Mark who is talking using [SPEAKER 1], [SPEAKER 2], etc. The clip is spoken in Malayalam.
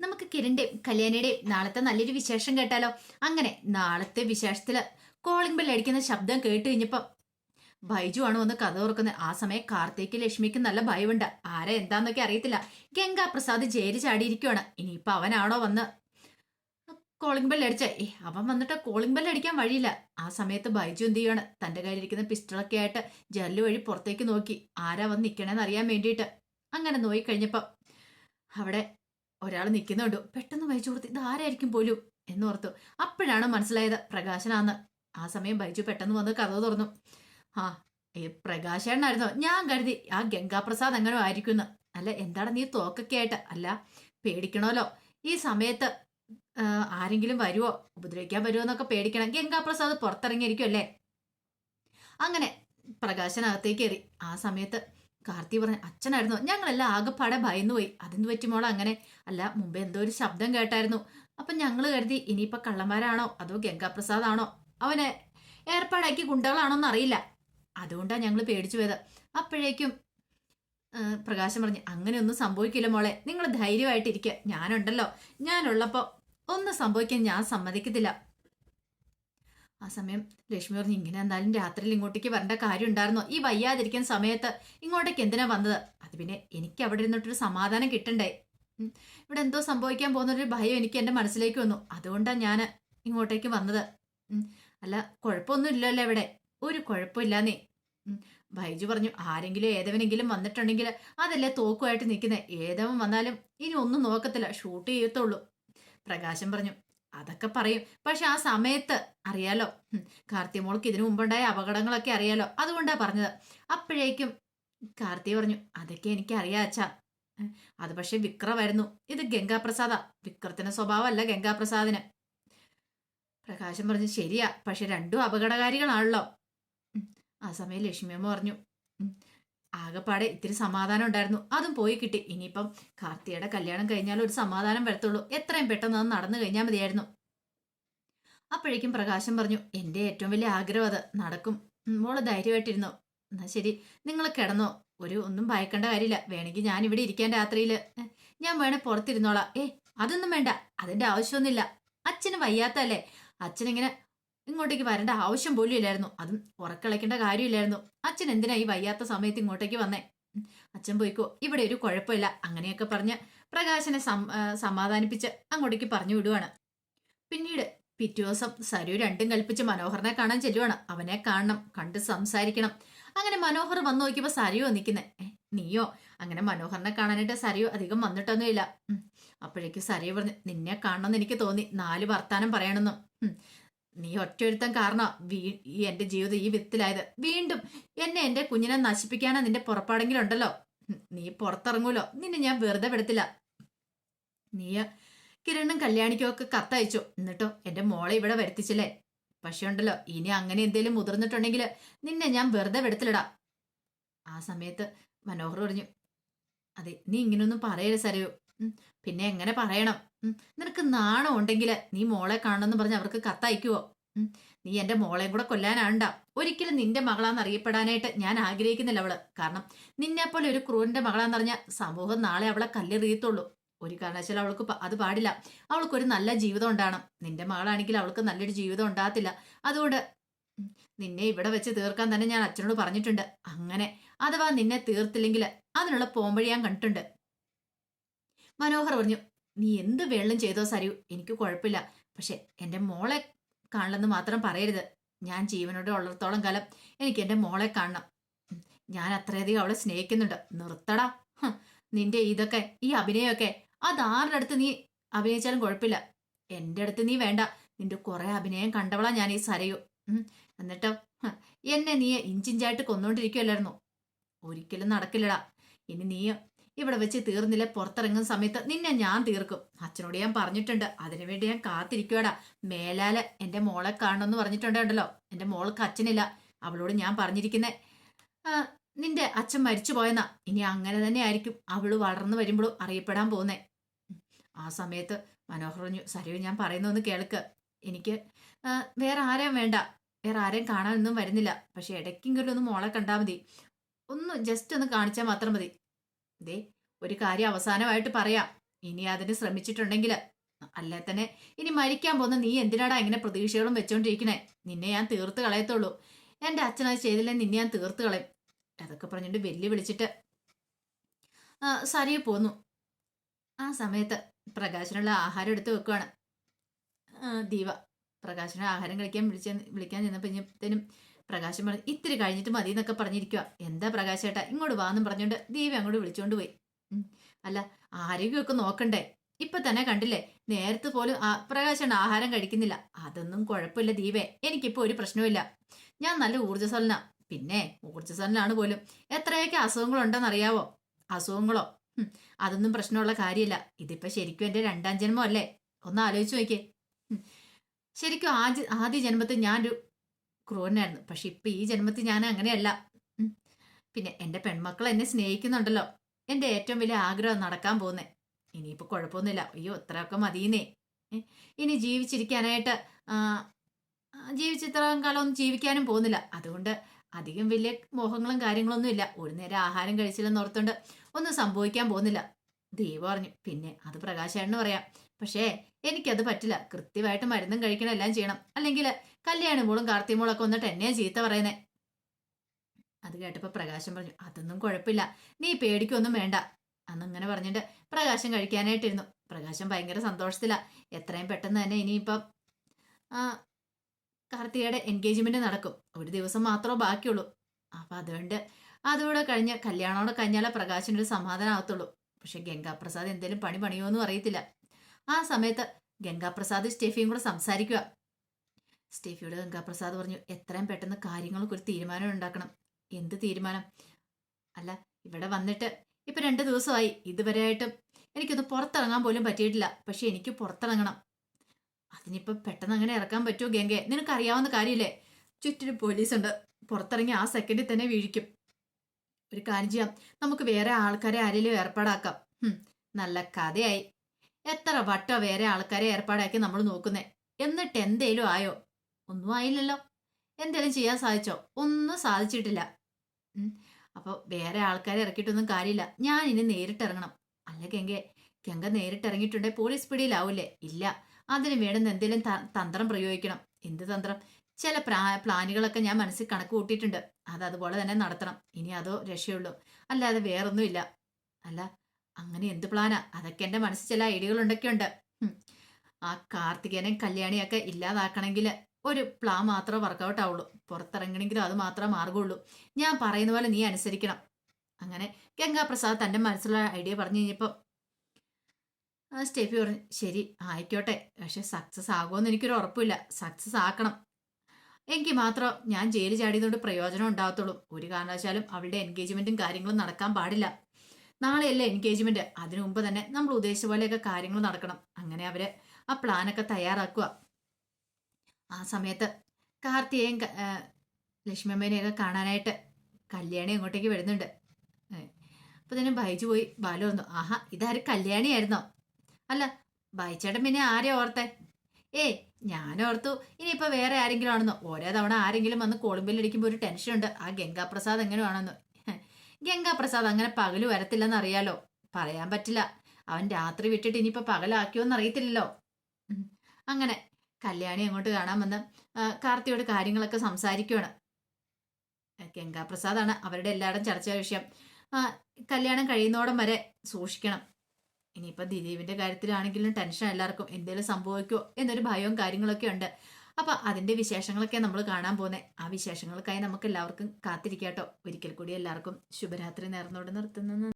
[SPEAKER 1] നമുക്ക് കിരണിന്റെയും കല്യാണിയുടെയും നാളത്തെ നല്ലൊരു വിശേഷം കേട്ടാലോ? അങ്ങനെ നാളത്തെ വിശേഷത്തിൽ കോളിംഗ് ബെൽ അടിക്കുന്ന ശബ്ദം കേട്ട് കഴിഞ്ഞപ്പം ബൈജു ആണ് വന്ന് കഥ തുറക്കുന്നത് ആ സമയം കാർത്തേക്ക് ലക്ഷ്മിക്ക് നല്ല ഭയമുണ്ട് ആരെ എന്താന്നൊക്കെ അറിയത്തില്ല. ഗംഗാ പ്രസാദ് ജയിൽ ചാടിയിരിക്കുവാണ്. ഇനിയിപ്പൊ അവനാണോ വന്ന് കോളിംഗ് ബെൽ അടിച്ച. ഏ അവൻ വന്നിട്ട് കോളിംഗ് ബെൽ അടിക്കാൻ വഴിയില്ല. ആ സമയത്ത് ബൈജു എന്ത് ചെയ്യാണ് തന്റെ കയ്യിലിരിക്കുന്ന പിസ്റ്റളൊക്കെ ആയിട്ട് ജനൽ വഴി പുറത്തേക്ക് നോക്കി. ആരാ വന്ന് നിക്കണേന്ന് അറിയാൻ വേണ്ടിയിട്ട്. അങ്ങനെ കഴിഞ്ഞപ്പം അവിടെ ഒരാൾ നിൽക്കുന്നുണ്ട്. പെട്ടെന്ന് ബൈജു കൊടുത്ത് ഇത് ആരായിരിക്കും പോലും? എന്ന് ഓർത്തു അപ്പോഴാണ് മനസ്സിലായത് പ്രകാശനാന്ന്. ആ സമയം ബൈജു പെട്ടെന്ന് വന്ന് കഥ തുറന്നു. ആ ഏ പ്രകാശേണ്ണായിരുന്നു? ഞാൻ കരുതി ആ ഗംഗാപ്രസാദ് അങ്ങനെ ആയിരിക്കുന്നു. അല്ല എന്താണ് നീ തോക്കൊക്കെ ആയിട്ട്? അല്ല പേടിക്കണമല്ലോ ഈ സമയത്ത് ആരെങ്കിലും വരുവോ? ഉപദ്രവിക്കാൻ വരുമോ എന്നൊക്കെ പേടിക്കണം. ഗംഗാപ്രസാദ് പുറത്തിറങ്ങിയിരിക്കും അല്ലേ അങ്ങനെ പ്രകാശനകത്തേക്ക് കയറി ആ സമയത്ത് കാർത്തി പറഞ്ഞു അച്ഛനായിരുന്നു. ഞങ്ങളെല്ലാം ആകെപ്പാടെ ഭയന്നു പോയി അതെന്ത് പറ്റുമോളോ അങ്ങനെ അല്ല മുമ്പ് എന്തോ ഒരു ശബ്ദം കേട്ടായിരുന്നു. അപ്പൊ ഞങ്ങൾ കരുതി ഇനിയിപ്പൊ കള്ളന്മാരാണോ അതോ ഗംഗാപ്രസാദ് ആണോ അവനെ ഏർപ്പാടാക്കി ഗുണ്ടകളാണോ അറിയില്ല. അതുകൊണ്ടാണ് ഞങ്ങൾ പേടിച്ചു പോയത്. അപ്പോഴേക്കും പ്രകാശം പറഞ്ഞു അങ്ങനെയൊന്നും സംഭവിക്കില്ല മോളെ. നിങ്ങൾ ധൈര്യമായിട്ടിരിക്കുക ഞാനുണ്ടല്ലോ. ഞാനുള്ളപ്പോൾ ഒന്നും സംഭവിക്കാൻ ഞാൻ സമ്മതിക്കത്തില്ല. ആ സമയം ലക്ഷ്മി പറഞ്ഞു ഇങ്ങനെ എന്തായാലും രാത്രിയിൽ ഇങ്ങോട്ടേക്ക് വരേണ്ട കാര്യം ഉണ്ടായിരുന്നോ ഈ വയ്യാതിരിക്കുന്ന സമയത്ത് ഇങ്ങോട്ടേക്ക് എന്തിനാ വന്നത്? അത് പിന്നെ എനിക്ക് അവിടെ ഇരുന്നിട്ടൊരു സമാധാനം കിട്ടണ്ടേ? ഇവിടെ എന്തോ സംഭവിക്കാൻ പോകുന്നൊരു ഭയം എനിക്ക് എന്റെ മനസ്സിലേക്ക് വന്നു. അതുകൊണ്ടാണ് ഞാൻ ഇങ്ങോട്ടേക്ക് വന്നത്. അല്ല കുഴപ്പമൊന്നും ഇല്ലല്ലോ ഇവിടെ. ഒരു കുഴപ്പമില്ലാന്നേ. ബൈജു പറഞ്ഞു ആരെങ്കിലും ഏതവനെങ്കിലും വന്നിട്ടുണ്ടെങ്കിൽ അതല്ലേ തോക്കുമായിട്ട് നിൽക്കുന്നത് ഏതവൻ വന്നാലും ഇനി ഒന്നും നോക്കത്തില്ല. ഷൂട്ട് ചെയ്യത്തുള്ളൂ. പ്രകാശം പറഞ്ഞു അതൊക്കെ പറയും. പക്ഷെ ആ സമയത്ത് അറിയാലോ കാർത്തിമോൾക്ക് ഇതിനു മുമ്പുണ്ടായ അപകടങ്ങളൊക്കെ അറിയാലോ അതുകൊണ്ടാ പറഞ്ഞത്. അപ്പോഴേക്കും കാർത്തി പറഞ്ഞു അതൊക്കെ എനിക്ക് അറിയാം അച്ഛാ അത് പക്ഷെ വിക്രമായിരുന്നു. ഇത് ഗംഗാപ്രസാദാ. വിക്രത്തിന്റെ സ്വഭാവമല്ല ഗംഗാപ്രസാദിന്. പ്രകാശം പറഞ്ഞു ശരിയാ പക്ഷെ രണ്ടും അപകടകാരികളാണല്ലോ. ആ സമയം ലക്ഷ്മിയമ്മ പറഞ്ഞു ആകെപ്പാടെ ഇത്തിരി സമാധാനം ഉണ്ടായിരുന്നു. അതും പോയി കിട്ടി. ഇനിയിപ്പം കാർത്തിയുടെ കല്യാണം കഴിഞ്ഞാൽ ഒരു സമാധാനം വരത്തുള്ളൂ. എത്രയും പെട്ടെന്ന് അത് നടന്നു കഴിഞ്ഞാൽ മതിയായിരുന്നു. അപ്പോഴേക്കും പ്രകാശം പറഞ്ഞു എന്റെ ഏറ്റവും വലിയ ആഗ്രഹം അത്. നടക്കും. മോൾ ധൈര്യമായിട്ടിരുന്നു? എന്നാ ശരി. നിങ്ങൾ കിടന്നോ. ഒരു ഒന്നും ഭയക്കേണ്ട കാര്യമില്ല. വേണമെങ്കിൽ ഞാൻ ഇവിടെ ഇരിക്കാൻ രാത്രിയിൽ ഞാൻ വേണേ പുറത്തിരുന്നോളാം. ഏ അതൊന്നും വേണ്ട. അതിന്റെ ആവശ്യമൊന്നുമില്ല. അച്ഛന് വയ്യാത്തല്ലേ അച്ഛനിങ്ങനെ ഇങ്ങോട്ടേക്ക് വരേണ്ട ആവശ്യം പോലും ഇല്ലായിരുന്നു. അതും ഉറക്കളയ്ക്കേണ്ട കാര്യമില്ലായിരുന്നു. അച്ഛൻ എന്തിനാ ഈ വയ്യാത്ത സമയത്ത് ഇങ്ങോട്ടേക്ക് വന്നേ? അച്ഛൻ പോയിക്കോ ഇവിടെ ഒരു കുഴപ്പമില്ല അങ്ങനെയൊക്കെ പറഞ്ഞ് പ്രകാശനെ സമാധാനിപ്പിച്ച് അങ്ങോട്ടേക്ക് പറഞ്ഞു വിടുവാണ്. പിന്നീട് പിറ്റേ ദിവസം സരു രണ്ടും കൽപ്പിച്ച് മനോഹറിനെ കാണാൻ ചെല്ലുവാണ്. അവനെ കാണണം കണ്ട് സംസാരിക്കണം. അങ്ങനെ മനോഹർ വന്നു നോക്കിയപ്പോ സരയോ നിൽക്കുന്നേ നീയോ? അങ്ങനെ മനോഹറിനെ കാണാനായിട്ട് സരയോ അധികം വന്നിട്ടൊന്നുമില്ല. അപ്പോഴേക്കും സരയോ പറഞ്ഞു നിന്നെ കാണണമെന്ന് എനിക്ക് തോന്നി. നാല് വർത്താനം പറയണമെന്നും. നീ ഒറ്റയൊരുത്തൻ കാരണം വീ ഈ എന്റെ ജീവിതം ഈ വിത്തിലായത്. വീണ്ടും എന്നെ എന്റെ കുഞ്ഞിനെ നശിപ്പിക്കാനാ നിന്റെ പുറപ്പാടെങ്കിലുണ്ടല്ലോ. നീ പുറത്തിറങ്ങൂലോ? നിന്നെ ഞാൻ വെറുതെ വിടത്തില്ല. നീ കിരണും കല്യാണിക്കും ഒക്കെ കത്തയച്ചു. എന്നിട്ടോ എന്റെ മോളെ ഇവിടെ വരുത്തിച്ചില്ലേ? പക്ഷെ ഉണ്ടല്ലോ ഇനി അങ്ങനെ എന്തേലും മുതിർന്നിട്ടുണ്ടെങ്കിൽ നിന്നെ ഞാൻ വെറുതെ വിടത്തിലിടാ ആ സമയത്ത് മനോഹർ പറഞ്ഞു അതെ നീ ഇങ്ങനെയൊന്നും പറയരുത് സരയു. പിന്നെ എങ്ങനെ പറയണം? നിനക്ക് നാണം ഉണ്ടെങ്കിൽ നീ മോളെ കാണണമെന്ന് പറഞ്ഞ് അവർക്ക് കത്തയക്കുവോ? നീ എന്റെ മോളെയും കൂടെ കൊല്ലാനാണ്ട ഒരിക്കലും നിന്റെ മകളാന്ന് അറിയപ്പെടാനായിട്ട് ഞാൻ ആഗ്രഹിക്കുന്നില്ല അവൾ. കാരണം നിന്നെ പോലെ ഒരു ക്രൂരന്റെ മകളാന്നറിഞ്ഞ സമൂഹം നാളെ അവളെ കല്ലെറിയത്തുള്ളൂ ഒരു കാരണവശാലും അവൾക്ക് അത് പാടില്ല. അവൾക്ക് ഒരു നല്ല ജീവിതം ഉണ്ടാകണം. നിന്റെ മകളാണെങ്കിൽ അവൾക്ക് നല്ലൊരു ജീവിതം ഉണ്ടാകത്തില്ല. അതുകൊണ്ട് നിന്നെ ഇവിടെ വെച്ച് തീർക്കാൻ തന്നെ ഞാൻ അച്ഛനോട് പറഞ്ഞിട്ടുണ്ട്. അങ്ങനെ അഥവാ നിന്നെ തീർത്തില്ലെങ്കിൽ അതിനുള്ള പോംവഴി ഞാൻ കണ്ടിട്ടുണ്ട്. മനോഹർ പറഞ്ഞു നീ എന്ത് വെള്ളം ചെയ്തോ സരിയു എനിക്ക് കുഴപ്പമില്ല. പക്ഷെ എന്റെ മോളെ കാണണമെന്ന് മാത്രം പറയരുത്. ഞാൻ ജീവനോടെ ഉള്ളിടത്തോളം കാലം എനിക്ക് എന്റെ മോളെ കാണണം. ഞാൻ അത്രയധികം അവളെ സ്നേഹിക്കുന്നുണ്ട്. നിർത്തടാ. നിന്റെ ഇതൊക്കെ ഈ അഭിനയമൊക്കെ അതാരുടെ അടുത്ത് നീ അഭിനയിച്ചാലും കുഴപ്പമില്ല. എന്റെ അടുത്ത് നീ വേണ്ട. നിന്റെ കുറെ അഭിനയം കണ്ടവളാ ഞാൻ ഈ സരയു. എന്നിട്ടോ? എന്നെ നീ ഇഞ്ചിഞ്ചായിട്ട് കൊന്നുകൊണ്ടിരിക്കുമല്ലായിരുന്നു ഒരിക്കലും നടക്കില്ലടാ. ഇനി നീ ഇവിടെ വെച്ച് തീർന്നില്ല? പുറത്തിറങ്ങുന്ന സമയത്ത് നിന്നെ ഞാൻ തീർക്കും. അച്ഛനോട് ഞാൻ പറഞ്ഞിട്ടുണ്ട്. അതിനുവേണ്ടി ഞാൻ കാത്തിരിക്കുവാടാ. മേലാൽ എന്റെ മോളെ കാണണമെന്ന് പറഞ്ഞിട്ടുണ്ടല്ലോ എന്റെ മോൾക്ക് അച്ഛനില്ല. അവളോട് ഞാൻ പറഞ്ഞിരിക്കുന്നേ. നിന്റെ അച്ഛൻ മരിച്ചു പോയെന്നാ. ഇനി അങ്ങനെ തന്നെ ആയിരിക്കും. അവൾ വളർന്നു വരുമ്പോഴും അറിയപ്പെടാൻ പോകുന്നേ. ആ സമയത്ത് മനോഹർ പറഞ്ഞു സരയു ഞാൻ പറയുന്നൊന്ന് കേൾക്ക്. എനിക്ക് വേറെ ആരെയും വേണ്ട. വേറെ ആരെയും കാണാനൊന്നും വരുന്നില്ല. പക്ഷെ ഇടയ്ക്കെങ്കിലും ഒന്ന് മോളെ കണ്ടാൽ മതി. ഒന്ന് ജസ്റ്റ് ഒന്ന് കാണിച്ചാൽ മാത്രം മതി. ദേ ഒരു കാര്യം അവസാനമായിട്ട് പറയാം. ഇനി അതിന് ശ്രമിച്ചിട്ടുണ്ടെങ്കിൽ അല്ലേ തന്നെ ഇനി മരിക്കാൻ പോകുന്ന നീ എന്തിനാടാ ഇങ്ങനെ പ്രതീക്ഷകളും വെച്ചോണ്ടിരിക്കണേ? നിന്നെ ഞാൻ തീർത്ത് കളയത്തുള്ളൂ. എന്റെ അച്ഛനത് ചെയ്തില്ലേ നിന്നെ ഞാൻ തീർത്ത് കളയും. അതൊക്കെ പറഞ്ഞിട്ട് വെല്ലു വിളിച്ചിട്ട് സരിയെ പോന്നു. ആ സമയത്ത് പ്രകാശനുള്ള ആഹാരം എടുത്ത് വെക്കുവാണ്. ദീപ പ്രകാശന ആഹാരം കഴിക്കാൻ വിളിച്ച വിളിക്കാൻ ചെന്നപ്പോഴത്തേനും പ്രകാശം പറഞ്ഞു ഇത്തിരി കഴിഞ്ഞിട്ട് മതി എന്നൊക്കെ പറഞ്ഞിരിക്കുക എന്താ പ്രകാശേട്ടാ? ഇങ്ങോട്ട് വാന്നും പറഞ്ഞുകൊണ്ട് ദീപ അങ്ങോട്ട് വിളിച്ചുകൊണ്ട് പോയി. അല്ല ആരോഗ്യമൊക്കെ നോക്കണ്ടേ? ഇപ്പൊ തന്നെ കണ്ടില്ലേ നേരത്തെ പോലും ആ പ്രകാശാണ് ആഹാരം കഴിക്കുന്നില്ല. അതൊന്നും കുഴപ്പമില്ല ദീപേ എനിക്കിപ്പോ ഒരു പ്രശ്നവുമില്ല. ഞാൻ നല്ല ഊർജസ്വലന. പിന്നെ ഊർജസ്വലനാണ് പോലും. എത്രയൊക്കെ അസുഖങ്ങളുണ്ടെന്നറിയാവോ? അസുഖങ്ങളോ? അതൊന്നും പ്രശ്നമുള്ള കാര്യമില്ല. ഇതിപ്പോ ശരിക്കും എന്റെ രണ്ടാം ജന്മം അല്ലേ ഒന്ന് ആലോചിച്ചു നോക്കിയേ. ശരിക്കും ആദ്യ ആദ്യ ജന്മത്തിൽ ഞാനൊരു ക്രൂരനായിരുന്നു. പക്ഷെ ഇപ്പൊ ഈ ജന്മത്തിൽ ഞാൻ അങ്ങനെയല്ല. പിന്നെ എന്റെ പെൺമക്കൾ എന്നെ സ്നേഹിക്കുന്നുണ്ടല്ലോ. എന്റെ ഏറ്റവും വലിയ ആഗ്രഹം നടക്കാൻ പോകുന്നേ. ഇനിയിപ്പോ കുഴപ്പമൊന്നുമില്ല. അയ്യോ ഇത്രയൊക്കെ മതിയെന്നേ. ഇനി ജീവിച്ചിരിക്കാനായിട്ട് ജീവിച്ചിത്രയും കാലം ഒന്നും ജീവിക്കാനും പോകുന്നില്ല. അതുകൊണ്ട് അധികം വലിയ മോഹങ്ങളും കാര്യങ്ങളൊന്നും ഇല്ല. ഒരു നേരം ആഹാരം കഴിച്ചില്ലെന്ന് ഓർത്തുകൊണ്ട് ഒന്നും സംഭവിക്കാൻ പോകുന്നില്ല. ദൈവം പറഞ്ഞു പിന്നെ അത് പ്രകാശേട്ടന് പറയാം. പക്ഷേ എനിക്കത് പറ്റില്ല. കൃത്യമായിട്ട് മരുന്നും കഴിക്കണം എല്ലാം ചെയ്യണം. അല്ലെങ്കിൽ കല്യാണി മോളും കാർത്തി മോളും ഒക്കെ വന്നിട്ട് എന്നെയാ ചീത്ത പറയുന്നേ. അത് കേട്ടപ്പോൾ പ്രകാശം പറഞ്ഞു അതൊന്നും കുഴപ്പമില്ല. നീ പേടിക്കൊന്നും വേണ്ട. അന്നിങ്ങനെ പറഞ്ഞിട്ട് പ്രകാശം കഴിക്കാനായിട്ടിരുന്നു. പ്രകാശം ഭയങ്കര സന്തോഷത്തിലാ. എത്രയും പെട്ടെന്ന് തന്നെ ഇനിയിപ്പം കാർത്തികയുടെ എൻഗേജ്മെന്റ് നടക്കും. ഒരു ദിവസം മാത്രമേ ബാക്കിയുള്ളൂ. അപ്പൊ അതുകൊണ്ട് അതുകൂടെ കഴിഞ്ഞ് കല്യാണോടെ കഴിഞ്ഞാലേ പ്രകാശിന് ഒരു സമാധാനമാകത്തുള്ളൂ പക്ഷെ ഗംഗാപ്രസാദ് എന്തേലും പണി പണിയോ എന്ന് അറിയത്തില്ല. ആ സമയത്ത് ഗംഗാപ്രസാദ് സ്റ്റെഫിയും കൂടെ സംസാരിക്കുക സ്റ്റെഫിയോട് ഗംഗാപ്രസാദ് പറഞ്ഞു എത്രയും പെട്ടെന്ന് കാര്യങ്ങൾക്ക് ഒരു തീരുമാനം ഉണ്ടാക്കണം. എന്ത് തീരുമാനം? അല്ല ഇവിടെ വന്നിട്ട് ഇപ്പൊ രണ്ട് ദിവസമായി. ഇതുവരെയായിട്ടും എനിക്കൊന്ന് പുറത്തിറങ്ങാൻ പോലും പറ്റിയിട്ടില്ല. പക്ഷെ എനിക്ക് പുറത്തിറങ്ങണം. അതിനിപ്പോ പെട്ടെന്ന് അങ്ങനെ ഇറക്കാൻ പറ്റുമോ ഗംഗെ? നിനക്കറിയാവുന്ന കാര്യമില്ലേ? ചുറ്റിനും പോലീസുണ്ട്. പുറത്തിറങ്ങി ആ സെക്കൻഡിൽ തന്നെ വീഴിക്കും. ഒരു കാര്യം ചെയ്യാം. നമുക്ക് വേറെ ആൾക്കാരെ ആരെങ്കിലും ഏർപ്പാടാക്കാം. നല്ല കഥയായി. എത്ര വട്ടോ വേറെ ആൾക്കാരെ ഏർപ്പാടാക്കി നമ്മൾ നോക്കുന്നേ? എന്നിട്ട് എന്തേലും ആയോ? ഒന്നും ആയില്ലല്ലോ. എന്തേലും ചെയ്യാൻ സാധിച്ചോ? ഒന്നും സാധിച്ചിട്ടില്ല. അപ്പോൾ അപ്പൊ വേറെ ആൾക്കാരെ ഇറക്കിയിട്ടൊന്നും കാര്യമില്ല. ഞാൻ ഇനി നേരിട്ടിറങ്ങണം. അല്ല ഗംഗെ ഗംഗ നേരിട്ട് ഇറങ്ങിയിട്ടുണ്ടെ പോലീസ് പിടിയിലാവൂലേ? ഇല്ല. അതിന് വേണ്ടുന്ന എന്തെങ്കിലും തന്ത്രം പ്രയോഗിക്കണം. എന്ത് തന്ത്രം? ചില പ്ലാനുകളൊക്കെ ഞാൻ മനസ്സിൽ കണക്ക് കൂട്ടിയിട്ടുണ്ട്. അത് അതുപോലെ തന്നെ നടത്തണം. ഇനി അതോ രക്ഷയുള്ളൂ. അല്ലാതെ വേറൊന്നുമില്ല. അല്ല അങ്ങനെ എന്ത് പ്ലാനാ? അതൊക്കെ എന്റെ മനസ്സിൽ ചില ഐഡിയകൾ ഉണ്ട് ആ കാർത്തികേനെ കല്യാണിയൊക്കെ ഇല്ലാതാക്കണമെങ്കിൽ ഒരു പ്ലാൻ മാത്രമേ വർക്കൗട്ട് ആവുള്ളൂ. പുറത്തിറങ്ങണമെങ്കിലും അത് മാത്രമേ മാർഗമുള്ളൂ ഞാൻ പറയുന്ന പോലെ നീ അനുസരിക്കണം. അങ്ങനെ ഗംഗാപ്രസാദ് തന്റെ മനസ്സിലുള്ള ഐഡിയ പറഞ്ഞു കഴിഞ്ഞപ്പോൾ സ്റ്റെഫി പറഞ്ഞു ശരി ആയിക്കോട്ടെ. പക്ഷെ സക്സസ് ആകുമെന്ന് എനിക്കൊരു ഉറപ്പില്ല. സക്സസ് ആക്കണം. എങ്കിൽ മാത്രം ഞാൻ ജയിലിൽ ചാടിയതുകൊണ്ട് പ്രയോജനം ഉണ്ടാകത്തുള്ളൂ ഒരു കാരണവശാലും അവളുടെ എൻഗേജ്മെന്റും കാര്യങ്ങളും നടക്കാൻ പാടില്ല. നാളെയല്ലേ എൻഗേജ്മെന്റ് അതിനു മുമ്പ് തന്നെ നമ്മൾ ഉദ്ദേശിച്ച പോലെയൊക്കെ കാര്യങ്ങൾ നടക്കണം. അങ്ങനെ അവർ ആ പ്ലാനൊക്കെ തയ്യാറാക്കുക. സമയത്ത് കാർത്തിയേയും ലക്ഷ്മിയമ്മേനെയൊക്കെ കാണാനായിട്ട് കല്യാണി അങ്ങോട്ടേക്ക് വരുന്നുണ്ട്. ഏ, അപ്പൊ തന്നെ ബൈജു പോയി. ബാലു വന്നു. ആഹാ ഇതാര് കല്യാണിയായിരുന്നോ? അല്ല ബൈച്ചേട്ടൻ പിന്നെ ആരെ ഓർത്തേ? ഏ ഞാൻ ഓർത്തു. ഇനിയിപ്പോ വേറെ ആരെങ്കിലും ആണെന്നോ? ഓരോ തവണ ആരെങ്കിലും വന്ന് കോളുമ്പിലടിക്കുമ്പോൾ ഒരു ടെൻഷൻ ഉണ്ട് ആ ഗംഗാപ്രസാദ് എങ്ങനെയാണെന്ന് ഗംഗാപ്രസാദ് അങ്ങനെ പകൽ വരത്തില്ലെന്ന് അറിയാലോ പറയാൻ പറ്റില്ല. അവൻ രാത്രി വിട്ടിട്ട് ഇനിയിപ്പോ പകലാക്കിയോന്ന് അറിയത്തില്ലല്ലോ അങ്ങനെ കല്യാണി അങ്ങോട്ട് കാണാൻ വന്ന് കാർത്തിയോട് കാര്യങ്ങളൊക്കെ സംസാരിക്കുവാണ്. ഗംഗാ പ്രസാദാണ് അവരുടെ എല്ലാവരും ചർച്ചാ വിഷയം. കല്യാണം കഴിയുന്നോടം വരെ സൂക്ഷിക്കണം. ഇനിയിപ്പോൾ ദിലീപിന്റെ കാര്യത്തിലാണെങ്കിലും ടെൻഷൻ എല്ലാവർക്കും എന്തെങ്കിലും സംഭവിക്കുമോ എന്നൊരു ഭയവും കാര്യങ്ങളൊക്കെ ഉണ്ട്. അപ്പോൾ അതിന്റെ വിശേഷങ്ങളൊക്കെ നമ്മൾ കാണാൻ പോകുന്നത് ആ വിശേഷങ്ങൾക്കായി നമുക്ക് എല്ലാവർക്കും കാത്തിരിക്കാട്ടോ. ഒരിക്കൽ കൂടി എല്ലാവർക്കും ശുഭരാത്രി നേർന്നോട് നിർത്തുന്നു.